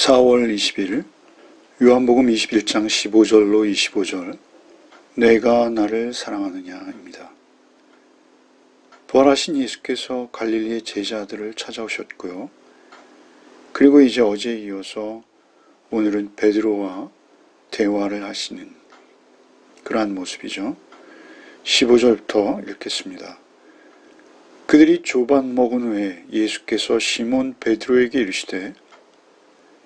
4월 20일 요한복음 21장 15절로 25절 내가 나를 사랑하느냐입니다. 부활하신 예수께서 갈릴리의 제자들을 찾아오셨고요. 그리고 이제 어제에 이어서 오늘은 베드로와 대화를 하시는 그러한 모습이죠. 15절부터 읽겠습니다. 그들이 조반 먹은 후에 예수께서 시몬 베드로에게 이르시되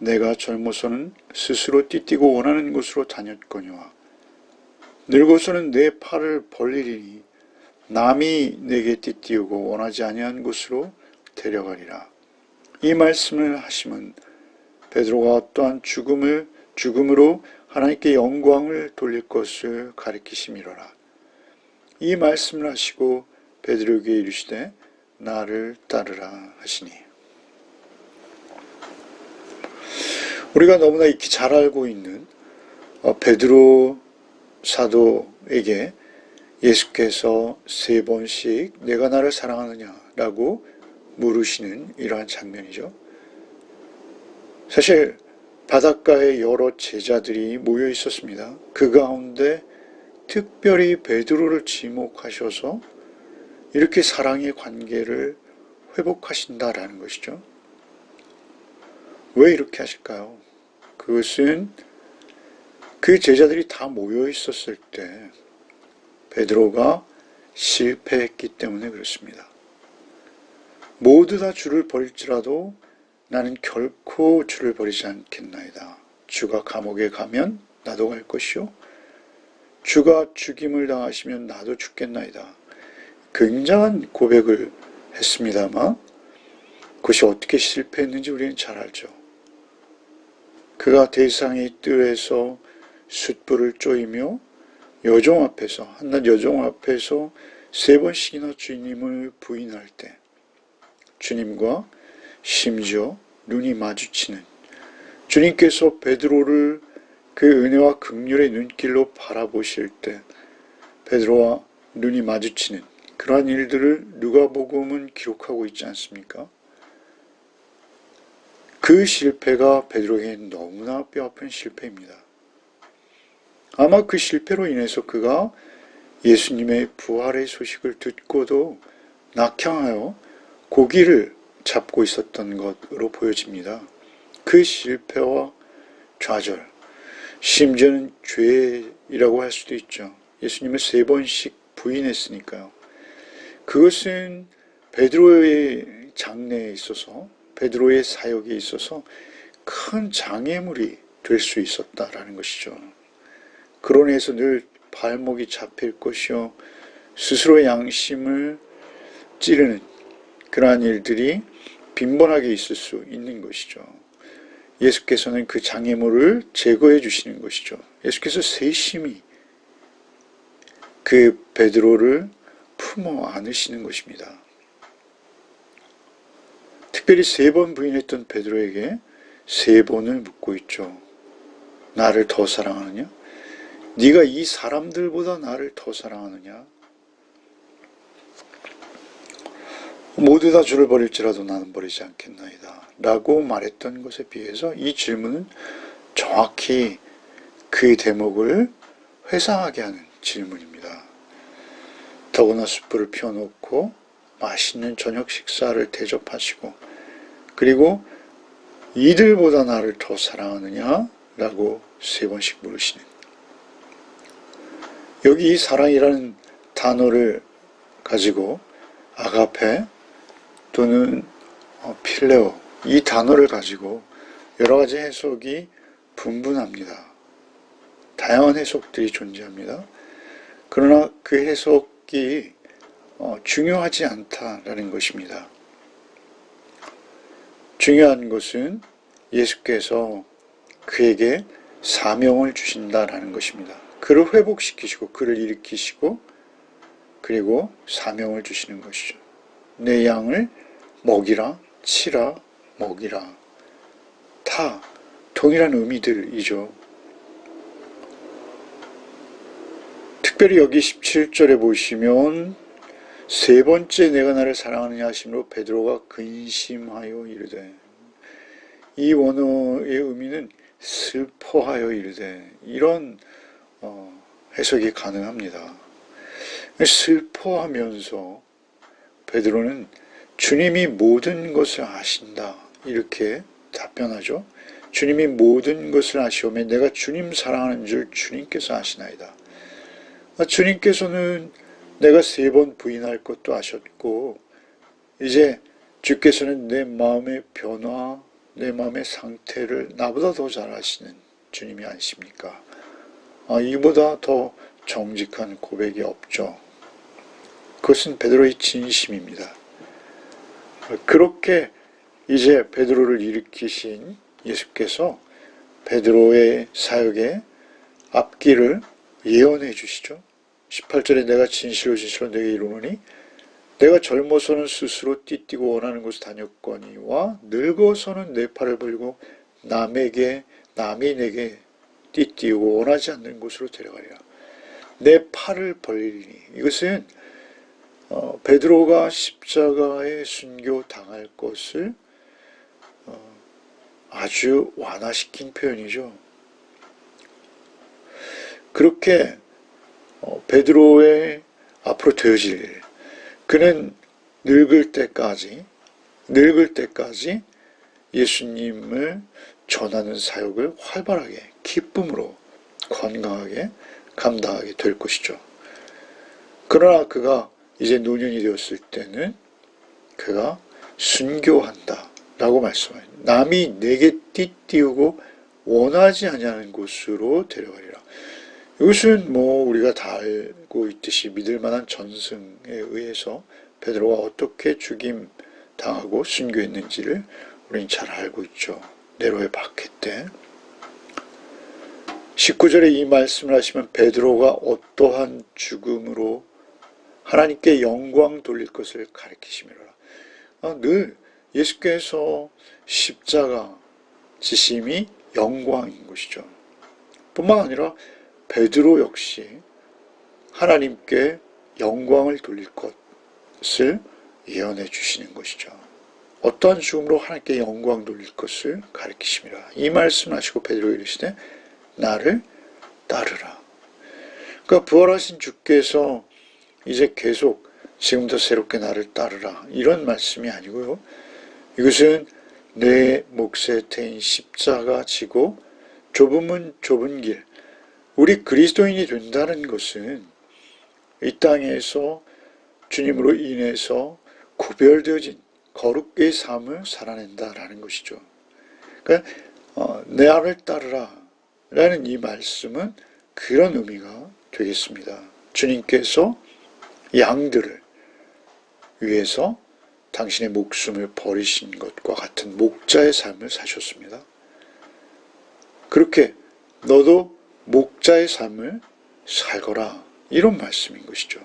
내가 젊어서는 스스로 띠띠고 원하는 곳으로 다녔거니와 늙어서는 내 팔을 벌리리니 남이 내게 띠띠우고 원하지 아니한 곳으로 데려가리라. 이 말씀을 하심은 베드로가 어떠한 죽음을 죽음으로 하나님께 영광을 돌릴 것을 가리키심이로라. 이 말씀을 하시고 베드로에게 이르시되 나를 따르라 하시니 우리가 너무나 익히 잘 알고 있는 어, 베드로 사도에게 예수께서 세 번씩 내가 나를 사랑하느냐라고 물으시는 이러한 장면이죠. 사실 바닷가에 여러 제자들이 모여 있었습니다. 그 가운데 특별히 베드로를 지목하셔서 이렇게 사랑의 관계를 회복하신다라는 것이죠. 왜 이렇게 하실까요? 그것은 그 제자들이 다 모여 있었을 때 베드로가 실패했기 때문에 그렇습니다. 모두 다 주를 버릴지라도 나는 결코 주를 버리지 않겠나이다. 주가 감옥에 가면 나도 갈 것이요. 주가 죽임을 당하시면 나도 죽겠나이다. 굉장한 고백을 했습니다만 그것이 어떻게 실패했는지 우리는 잘 알죠. 그가 대상의 뜰에서 숯불을 쪼이며 여종 앞에서 한낱 여종 앞에서 세 번씩이나 주님을 부인할 때 주님과 심지어 눈이 마주치는 주님께서 베드로를 그 은혜와 극률의 눈길로 바라보실 때 베드로와 눈이 마주치는 그러한 일들을 누가복음은 기록하고 있지 않습니까? 그 실패가 베드로에게 너무나 뼈아픈 실패입니다. 아마 그 실패로 인해서 그가 예수님의 부활의 소식을 듣고도 낙향하여 고기를 잡고 있었던 것으로 보여집니다. 그 실패와 좌절, 심지어는 죄라고 할 수도 있죠. 예수님을 세 번씩 부인했으니까요. 그것은 베드로의 장래에 있어서 베드로의 사역에 있어서 큰 장애물이 될 수 있었다라는 것이죠. 그러내서 늘 발목이 잡힐 것이요 스스로의 양심을 찌르는 그러한 일들이 빈번하게 있을 수 있는 것이죠. 예수께서는 그 장애물을 제거해 주시는 것이죠. 예수께서 세심히 그 베드로를 품어 안으시는 것입니다. 특별히 세 번 부인했던 베드로에게 세 번을 묻고 있죠. 나를 더 사랑하느냐? 네가 이 사람들보다 나를 더 사랑하느냐? 모두 다 주를 버릴지라도 나는 버리지 않겠나이다. 라고 말했던 것에 비해서 이 질문은 정확히 그 대목을 회상하게 하는 질문입니다. 더구나 숯불을 피워놓고 맛있는 저녁 식사를 대접하시고 그리고 이들보다 나를 더 사랑하느냐? 라고 세 번씩 물으시는 여기 이 사랑이라는 단어를 가지고 아가페 또는 어, 필레오 이 단어를 가지고 여러 가지 해석이 분분합니다. 다양한 해석들이 존재합니다. 그러나 그 해석이 어, 중요하지 않다라는 것입니다. 중요한 것은 예수께서 그에게 사명을 주신다라는 것입니다. 그를 회복시키시고 그를 일으키시고 그리고 사명을 주시는 것이죠. 내 양을 먹이라, 치라, 먹이라. 다 동일한 의미들이죠. 특별히 여기 17절에 보시면 세 번째 내가 나를 사랑하느냐 하심으로 베드로가 근심하여 이르되 이 원어의 의미는 슬퍼하여 이르되 이런 어, 해석이 가능합니다. 슬퍼하면서 베드로는 주님이 모든 것을 아신다 이렇게 답변하죠. 주님이 모든 것을 아시오매 내가 주님 사랑하는 줄 주님께서 아시나이다. 주님께서는 내가 세 번 부인할 것도 아셨고 이제 주께서는 내 마음의 변화, 내 마음의 상태를 나보다 더 잘 아시는 주님이 아니십니까? 아, 이보다 더 정직한 고백이 없죠. 그것은 베드로의 진심입니다. 그렇게 이제 베드로를 일으키신 예수께서 베드로의 사역의 앞길을 예언해 주시죠. 18절에 내가 진실로 진실로 내게 이르노니 내가 젊어서는 스스로 띠뛰고 원하는 곳을 다녔거니와 늙어서는 내 팔을 벌고 남에게 남이 내게 띠뛰고 원하지 않는 곳으로 데려가리라. 내 팔을 벌리니 이것은 어, 베드로가 십자가에 순교 당할 것을 어, 아주 완화시킨 표현이죠. 그렇게 어, 베드로의 앞으로 되어질 일, 그는 늙을 때까지, 늙을 때까지 예수님을 전하는 사역을 활발하게, 기쁨으로, 건강하게 감당하게 될 것이죠. 그러나 그가 이제 노년이 되었을 때는 그가 순교한다. 라고 말씀해요. 남이 내게 띠띠우고 원하지 아니하는 곳으로 데려가리라. 이것은 뭐 우리가 다 알고 있듯이 믿을 만한 전승에 의해서 베드로가 어떻게 죽임 당하고 순교했는지를 우리는 잘 알고 있죠. 네로의 박해 때. 19절에 이 말씀을 하시면 베드로가 어떠한 죽음으로 하나님께 영광 돌릴 것을 가르치심이라. 아, 늘 예수께서 십자가 지심이 영광인 것이죠. 뿐만 아니라 베드로 역시 하나님께 영광을 돌릴 것을 예언해 주시는 것이죠. 어떠한 죽음으로 하나님께 영광 돌릴 것을 가르치십니다. 이 말씀하시고 베드로 이르시되 나를 따르라. 그러니까 부활하신 주께서 이제 계속 지금도 새롭게 나를 따르라 이런 말씀이 아니고요. 이것은 내 몫에 태인 십자가 지고 좁으면 좁은 길 우리 그리스도인이 된다는 것은 이 땅에서 주님으로 인해서 구별되어진 거룩의 삶을 살아낸다라는 것이죠. 그러니까 어, 내 안을 따르라 라는 이 말씀은 그런 의미가 되겠습니다. 주님께서 양들을 위해서 당신의 목숨을 버리신 것과 같은 목자의 삶을 사셨습니다. 그렇게 너도 목자의 삶을 살거라. 이런 말씀인 것이죠.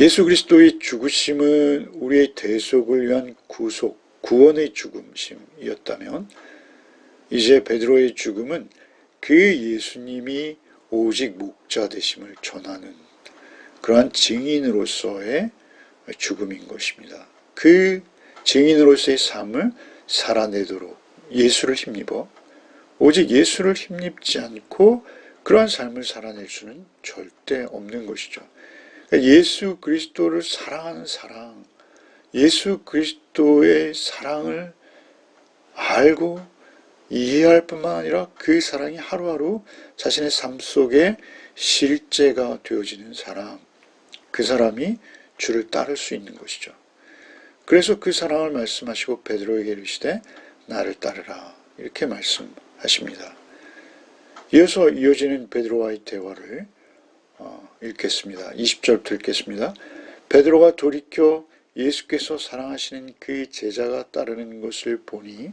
예수 그리스도의 죽으심은 우리의 대속을 위한 구속, 구원의 죽음심이었다면 이제 베드로의 죽음은 그 예수님이 오직 목자 되심을 전하는 그러한 증인으로서의 죽음인 것입니다. 그 증인으로서의 삶을 살아내도록 예수를 힘입어 오직 예수를 힘입지 않고 그러한 삶을 살아낼 수는 절대 없는 것이죠. 그러니까 예수 그리스도를 사랑하는 사랑, 예수 그리스도의 사랑을 알고 이해할 뿐만 아니라 그 사랑이 하루하루 자신의 삶 속에 실제가 되어지는 사람, 그 사람이 주를 따를 수 있는 것이죠. 그래서 그 사랑을 말씀하시고 베드로에게 이르시되 나를 따르라 이렇게 말씀하 십니다. 이어서 이어지는 베드로와의 대화를 어, 읽겠습니다. 20절부터 읽겠습니다. 베드로가 돌이켜 예수께서 사랑하시는 그 제자가 따르는 것을 보니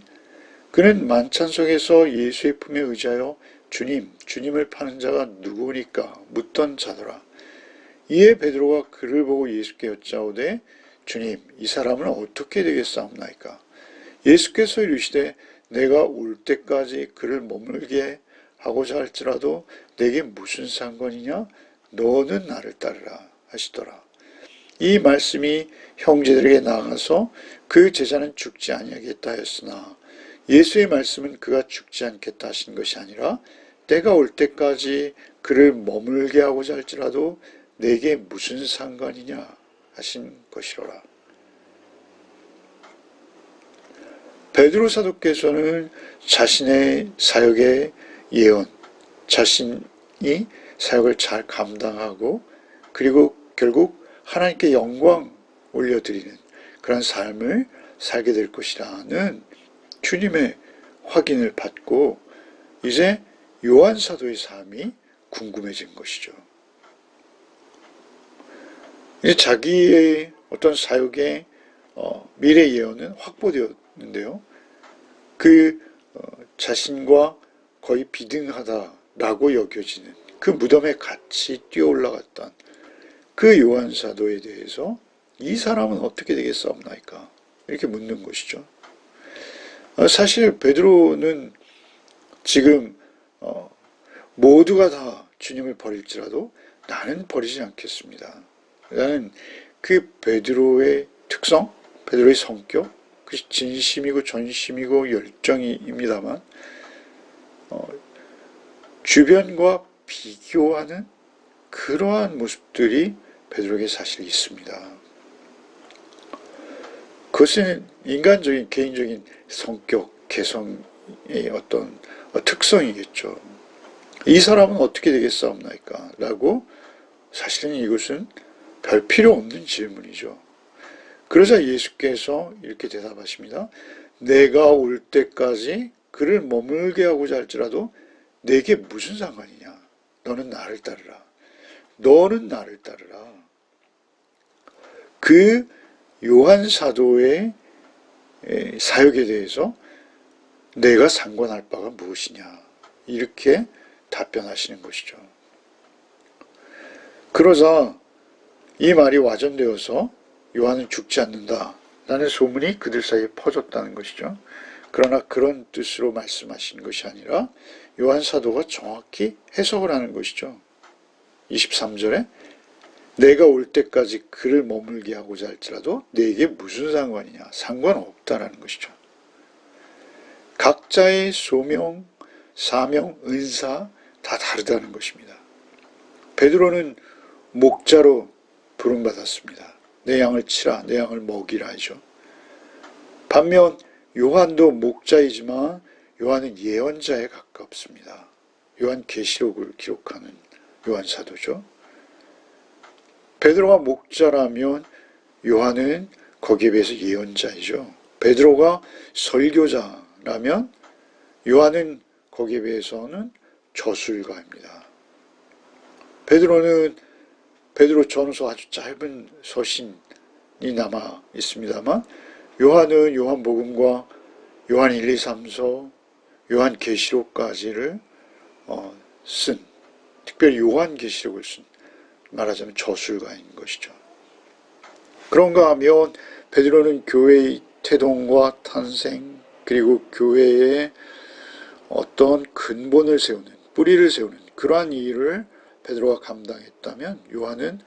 그는 만찬 속에서 예수의 품에 의지하여 주님, 주님을 파는 자가 누구니까 묻던 자더라. 이에 베드로가 그를 보고 예수께 여짜오되 주님, 이 사람은 어떻게 되겠사옵나이까? 예수께서 이르시되 내가 올 때까지 그를 머물게 하고자 할지라도 내게 무슨 상관이냐? 너는 나를 따르라 하시더라. 이 말씀이 형제들에게 나아가서 그 제자는 죽지 아니하겠다 했으나 예수의 말씀은 그가 죽지 않겠다 하신 것이 아니라 때가 올 때까지 그를 머물게 하고자 할지라도 내게 무슨 상관이냐 하신 것이로라. 베드로 사도께서는 자신의 사역의 예언, 자신이 사역을 잘 감당하고 그리고 결국 하나님께 영광 올려드리는 그런 삶을 살게 될 것이라는 주님의 확인을 받고 이제 요한 사도의 삶이 궁금해진 것이죠. 이제 자기의 어떤 사역의 어, 미래 예언은 확보되었 는데요. 그 어, 자신과 거의 비등하다라고 여겨지는 그 무덤에 같이 뛰어 올라갔던 그 요한 사도에 대해서 이 사람은 어떻게 되겠사옵나이까 이렇게 묻는 것이죠. 어, 사실 베드로는 지금 어, 모두가 다 주님을 버릴지라도 나는 버리지 않겠습니다. 나는 그 베드로의 특성, 베드로의 성격, 그 진심이고 전심이고 열정입니다만 어, 주변과 비교하는 그러한 모습들이 베드로에게 사실 있습니다. 그것은 인간적인 개인적인 성격, 개성의 어떤 특성이겠죠. 이 사람은 어떻게 되겠사옵나이까? 라고 사실은 이것은 별 필요 없는 질문이죠. 그러자 예수께서 이렇게 대답하십니다. 내가 올 때까지 그를 머물게 하고자 할지라도 내게 무슨 상관이냐? 너는 나를 따르라. 너는 나를 따르라. 그 요한 사도의 사역에 대해서 내가 상관할 바가 무엇이냐. 이렇게 답변하시는 것이죠. 그러자 이 말이 와전되어서 요한은 죽지 않는다. 라는 소문이 그들 사이에 퍼졌다는 것이죠. 그러나 그런 뜻으로 말씀하신 것이 아니라 요한 사도가 정확히 해석을 하는 것이죠. 23절에 내가 올 때까지 그를 머물게 하고자 할지라도 내게 무슨 상관이냐? 상관없다라는 것이죠. 각자의 소명, 사명, 은사 다 다르다는 것입니다. 베드로는 목자로 부름받았습니다. 내 양을 치라, 내 양을 먹이라 하죠. 반면 요한도 목자이지만 요한은 예언자에 가깝습니다. 요한 계시록을 기록하는 요한 사도죠. 베드로가 목자라면 요한은 거기에 비해서 예언자이죠. 베드로가 설교자라면 요한은 거기에 비해서는 저술가입니다. 베드로는 베드로 전서 아주 짧은 서신이 남아 있습니다만 요한은 요한복음과 요한 1, 2, 3서, 요한 계시록까지를 어, 쓴 특별히 요한 계시록을 쓴 말하자면 저술가인 것이죠. 그런가 하면 베드로는 교회의 태동과 탄생 그리고 교회의 어떤 근본을 세우는 뿌리를 세우는 그러한 일을 베드로가 감당했다면 요한은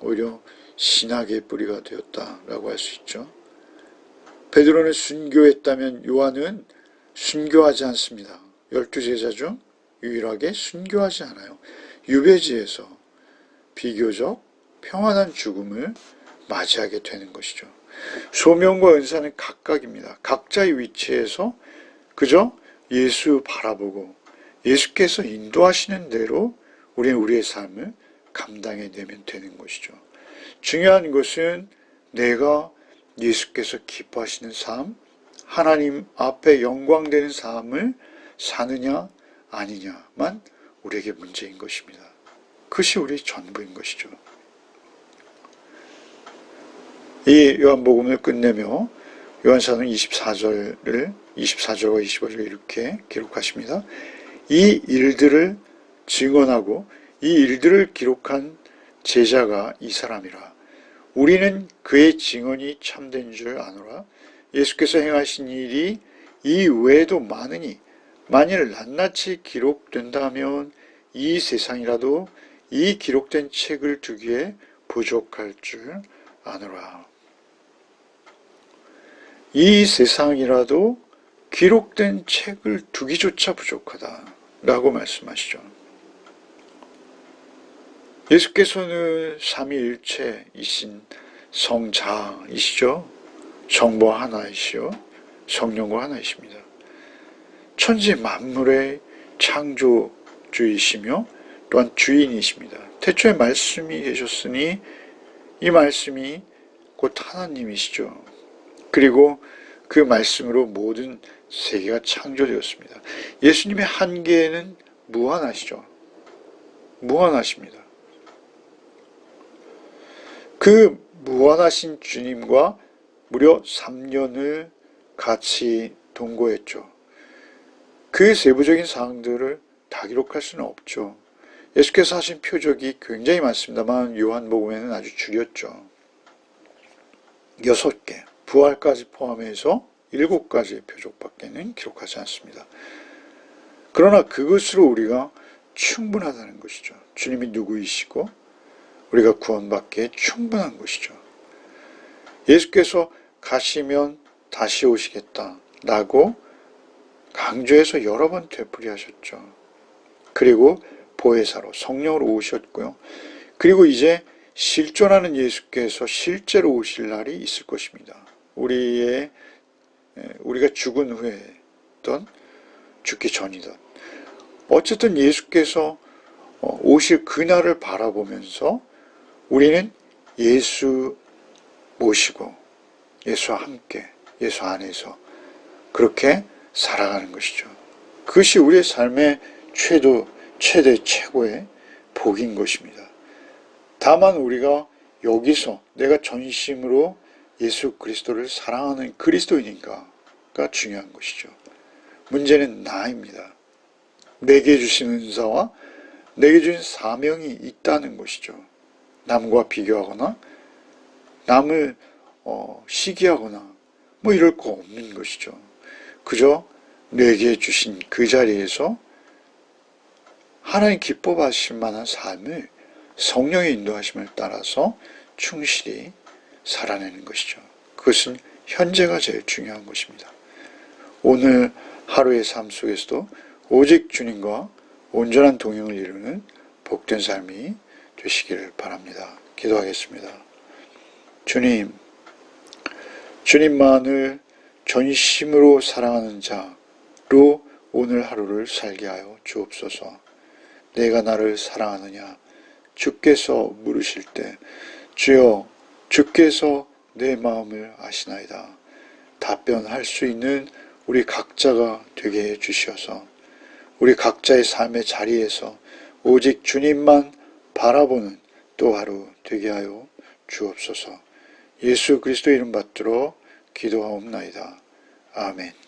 오히려 신학의 뿌리가 되었다라고 할 수 있죠. 베드로는 순교했다면 요한은 순교하지 않습니다. 열두 제자 중 유일하게 순교하지 않아요. 유배지에서 비교적 평안한 죽음을 맞이하게 되는 것이죠. 소명과 은사는 각각입니다. 각자의 위치에서 그저 예수 바라보고 예수께서 인도하시는 대로 우리는 우리의 삶을 감당해 내면 되는 것이죠. 중요한 것은 내가 예수께서 기뻐하시는 삶, 하나님 앞에 영광되는 삶을 사느냐 아니냐만 우리에게 문제인 것입니다. 그것이 우리 전부인 것이죠. 이 요한복음을 끝내며 요한사는 24절을 24절과 25절 이렇게 기록하십니다. 이 일들을 증언하고 이 일들을 기록한 제자가 이 사람이라. 우리는 그의 증언이 참된 줄 아노라. 예수께서 행하신 일이 이 외에도 많으니 만일 낱낱이 기록된다면 이 세상이라도 이 기록된 책을 두기에 부족할 줄 아노라. 이 세상이라도 기록된 책을 두기조차 부족하다 라고 말씀하시죠. 예수께서는 삼위일체이신 성자이시죠. 정보 하나이시요. 성령과 하나이십니다. 천지 만물의 창조주이시며 또한 주인이십니다. 태초에 말씀이 계셨으니 이 말씀이 곧 하나님이시죠. 그리고 그 말씀으로 모든 세계가 창조되었습니다. 예수님의 한계는 무한하시죠. 무한하십니다. 그 무한하신 주님과 무려 3년을 같이 동거했죠. 그 세부적인 사항들을 다 기록할 수는 없죠. 예수께서 하신 표적이 굉장히 많습니다만 요한복음에는 아주 줄였죠. 여섯 개, 부활까지 포함해서 일곱 가지의 표적밖에는 기록하지 않습니다. 그러나 그것으로 우리가 충분하다는 것이죠. 주님이 누구이시고 우리가 구원받기에 충분한 것이죠. 예수께서 가시면 다시 오시겠다라고 강조해서 여러 번 되풀이하셨죠. 그리고 보혜사로 성령으로 오셨고요. 그리고 이제 실존하는 예수께서 실제로 오실 날이 있을 것입니다. 우리의 우리가 죽은 후에든 죽기 전이든 어쨌든 예수께서 어, 오실 그날을 바라보면서 우리는 예수 모시고 예수와 함께 예수 안에서 그렇게 살아가는 것이죠. 그것이 우리의 삶의 최도 최대 최고의 복인 것입니다. 다만 우리가 여기서 내가 전심으로 예수 그리스도를 사랑하는 그리스도인인가가 중요한 것이죠. 문제는 나입니다. 내게 주신 은사와 내게 주신 사명이 있다는 것이죠. 남과 비교하거나 남을 어, 시기하거나 뭐 이럴 거 없는 것이죠. 그저 내게 주신 그 자리에서 하나님 기뻐 하실 만한 삶을 성령의 인도하심을 따라서 충실히 살아내는 것이죠. 그것은 현재가 제일 중요한 것입니다. 오늘 하루의 삶 속에서도 오직 주님과 온전한 동행을 이루는 복된 삶이 되시기를 바랍니다. 기도하겠습니다. 주님, 주님만을 전심으로 사랑하는 자로 오늘 하루를 살게 하여 주옵소서. 내가 나를 사랑하느냐? 주께서 물으실 때, 주여, 주께서 내 마음을 아시나이다. 답변할 수 있는 우리 각자가 되게 해 주시어서 우리 각자의 삶의 자리에서 오직 주님만 바라보는 또 하루 되게 하여 주옵소서. 예수 그리스도 이름 받들어 기도하옵나이다. 아멘.